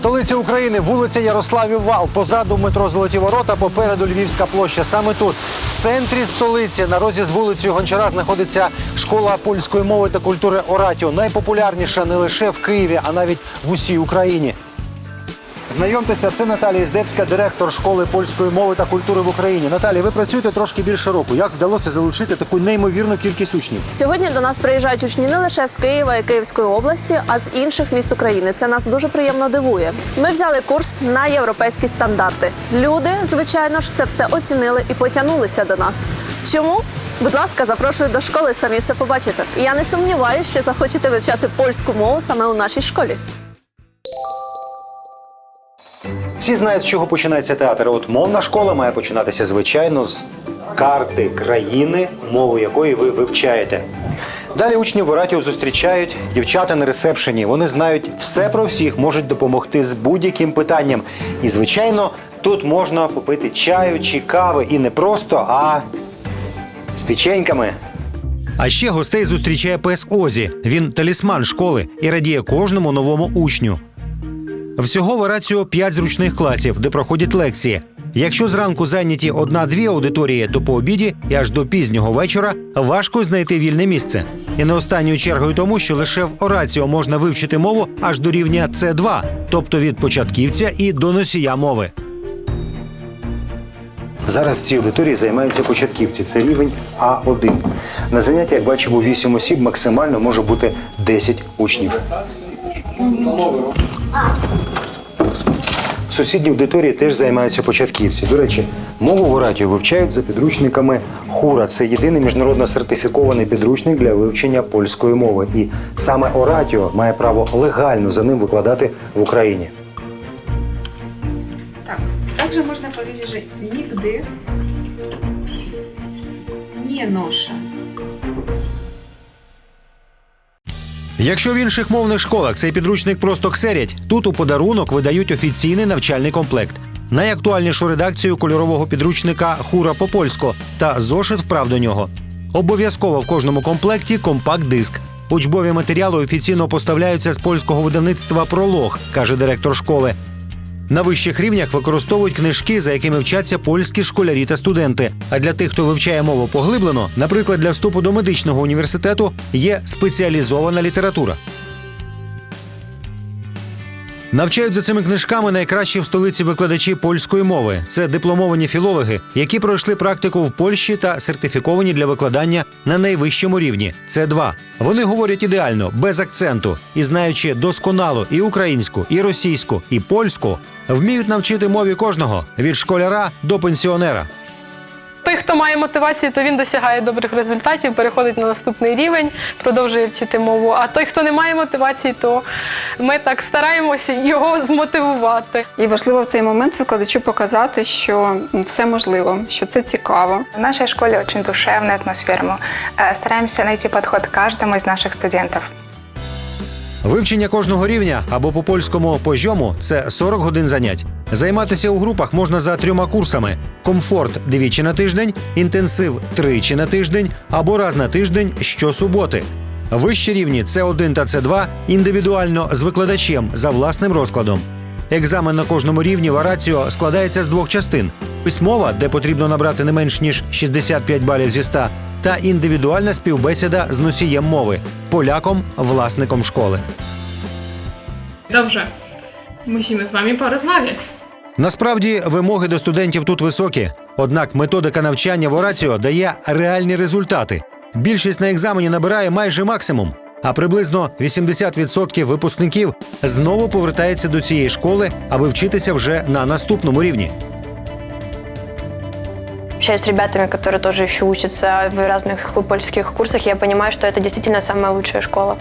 Столиця України, вулиця Ярославів Вал. Позаду метро Золоті Ворота, попереду Львівська площа. Саме тут, в центрі столиці, на розі з вулицею Гончара, знаходиться школа польської мови та культури Оратіо. Найпопулярніша не лише в Києві, а навіть в усій Україні. Знайомтеся, це Наталія Здебська, директор школи польської мови та культури в Україні. Наталія, ви працюєте трошки більше року. Як вдалося залучити таку неймовірну кількість учнів? Сьогодні до нас приїжджають учні не лише з Києва і Київської області, а з інших міст України. Це нас дуже приємно дивує. Ми взяли курс на європейські стандарти. Люди, звичайно ж, це все оцінили і потягнулися до нас. Чому? Будь ласка, запрошую до школи, самі все побачите. І я не сумніваюся, що захочете вивчати польську мову саме у нашій школі. Всі знають, з чого починається театр. От мовна школа має починатися, звичайно, з карти країни, мову якої ви вивчаєте. Далі учні в Оратіо зустрічають дівчата на ресепшені. Вони знають все про всіх, можуть допомогти з будь-яким питанням. І, звичайно, тут можна попити чаю чи кави. І не просто, а з печеньками. А ще гостей зустрічає пес Озі. Він талісман школи і радіє кожному новому учню. Всього в Ораціо 5 зручних класів, де проходять лекції. Якщо зранку зайняті одна-дві аудиторії, то по обіді і аж до пізнього вечора важко знайти вільне місце. І не останньою чергою тому, що лише в Ораціо можна вивчити мову аж до рівня С2, тобто від початківця і до носія мови. Зараз в цій аудиторії займаються початківці. Це рівень А1. На заняття, як бачимо, 8 осіб максимально може бути 10 учнів. Сусідній аудиторії теж займаються початківці. До речі, мову в Оратіо вивчають за підручниками Хура. Це єдиний міжнародно сертифікований підручник для вивчення польської мови. І саме Оратіо має право легально за ним викладати в Україні. Так, также можно powiedzieć, że nigdy nie noszę. Якщо в інших мовних школах цей підручник просто ксерять, тут у подарунок видають офіційний навчальний комплект. Найактуальнішу редакцію кольорового підручника Хура по польську та зошит вправ до нього. Обов'язково в кожному комплекті компакт-диск. Учбові матеріали офіційно поставляються з польського видавництва Пролог, каже директор школи. На вищих рівнях використовують книжки, за якими вчаться польські школярі та студенти. А для тих, хто вивчає мову поглиблено, наприклад, для вступу до медичного університету є спеціалізована література. Навчають за цими книжками найкращі в столиці викладачі польської мови. Це дипломовані філологи, які пройшли практику в Польщі та сертифіковані для викладання на найвищому рівні. Це 2 Вони говорять ідеально, без акценту і знаючи досконало і українську, і російську, і польську, вміють навчити мові кожного від школяра до пенсіонера. Той, хто має мотивацію, то він досягає добрих результатів, переходить на наступний рівень, продовжує вчити мову. А той, хто не має мотивації, то ми так стараємося його змотивувати. І важливо в цей момент викладачу показати, що все можливо, що це цікаво. В нашей школе очень душевная атмосфера. Мы э, стараемся найти подход к каждому из наших студентов. Вивчення кожного рівня або по польському позьому це 40 годин занять. Займатися у групах можна за трьома курсами: комфорт двічі на тиждень, інтенсив тричі на тиждень або раз на тиждень щосуботи. Вищі рівні С1 та С2 індивідуально з викладачем за власним розкладом. Екзамен на кожному рівні в Араціо складається з двох частин: письмова, де потрібно набрати не менш ніж 65 балів зі 100, та індивідуальна співбесіда з носієм мови поляком, власником школи. Dobrze, musimy z wami porozmawiać. Насправді вимоги до студентів тут високі, однак методика навчання в Ораціо дає реальні результати. Більшість на екзамені набирає майже максимум, а приблизно 80% випускників знову повертається до цієї школи, аби вчитися вже на наступному рівні. Общаясь с ребятами, которые тоже еще учатся в разных польских курсах, я понимаю, что это действительно самая лучшая школа.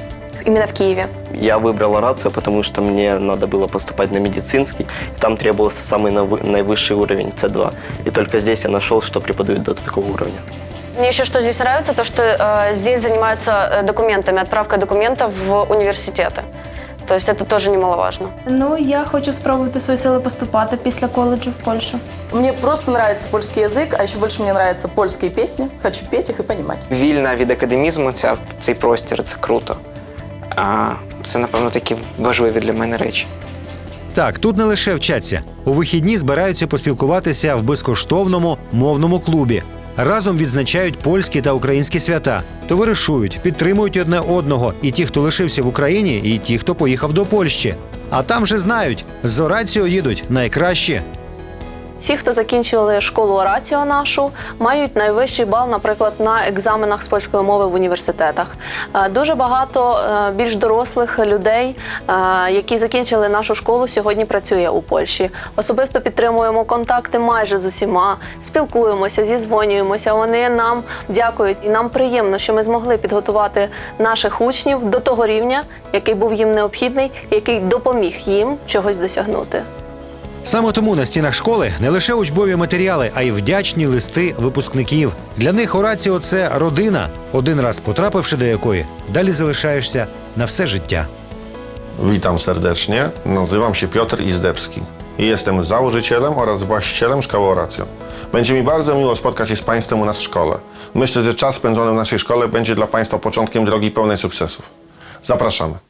Именно в Киеве. Я выбрал рацию, потому что мне надо было поступать на медицинский. И там требовался самый навы- наивысший уровень С2. И только здесь я нашел, что преподают до такого уровня. Мне еще что здесь нравится, то что э, здесь занимаются э, документами, отправкой документов в университеты. То есть это тоже немаловажно. Ну, я хочу спробувати свої сили поступати після коледжу в Польщу. Мне просто нравится польский язык, а еще больше мне нравятся польские песни. Хочу петь их и понимать. Вільна від академізму ця, цей простір це круто. А, це, напевно, такі важливі для мене речі. Так, тут не лише вчаться. У вихідні збираються поспілкуватися в безкоштовному мовному клубі. Разом відзначають польські та українські свята, товаришують, підтримують одне одного і ті, хто лишився в Україні, і ті, хто поїхав до Польщі. А там же знають, з Ораціо їдуть найкращі. Всі, хто закінчили школу Ораціо нашу, мають найвищий бал, наприклад, на екзаменах з польської мови в університетах. Е, Дуже багато е, більш дорослих людей, е, які закінчили нашу школу, сьогодні працює у Польщі. Особисто підтримуємо контакти майже з усіма, спілкуємося, зізвонюємося. Вони нам дякують, і нам приємно, що ми змогли підготувати наших учнів до того рівня, який був їм необхідний, який допоміг їм чогось досягнути. Саме тому на стінах школи не лише учбові матеріали, а й вдячні листи випускників. Для них Ораціо це родина, один раз потрапивши до якої, далі залишаєшся на все життя. Witam serdecznie. Nazywam się Piotr Izdebski i jestem założycielem oraz właścicielem Szkoły Oratio. Będzie mi bardzo miło spotkać się z Państwem u nas w szkole. Myślę, że czas spędzony w naszej szkole będzie dla Państwa początkiem drogi pełnej sukcesów. Zapraszamy.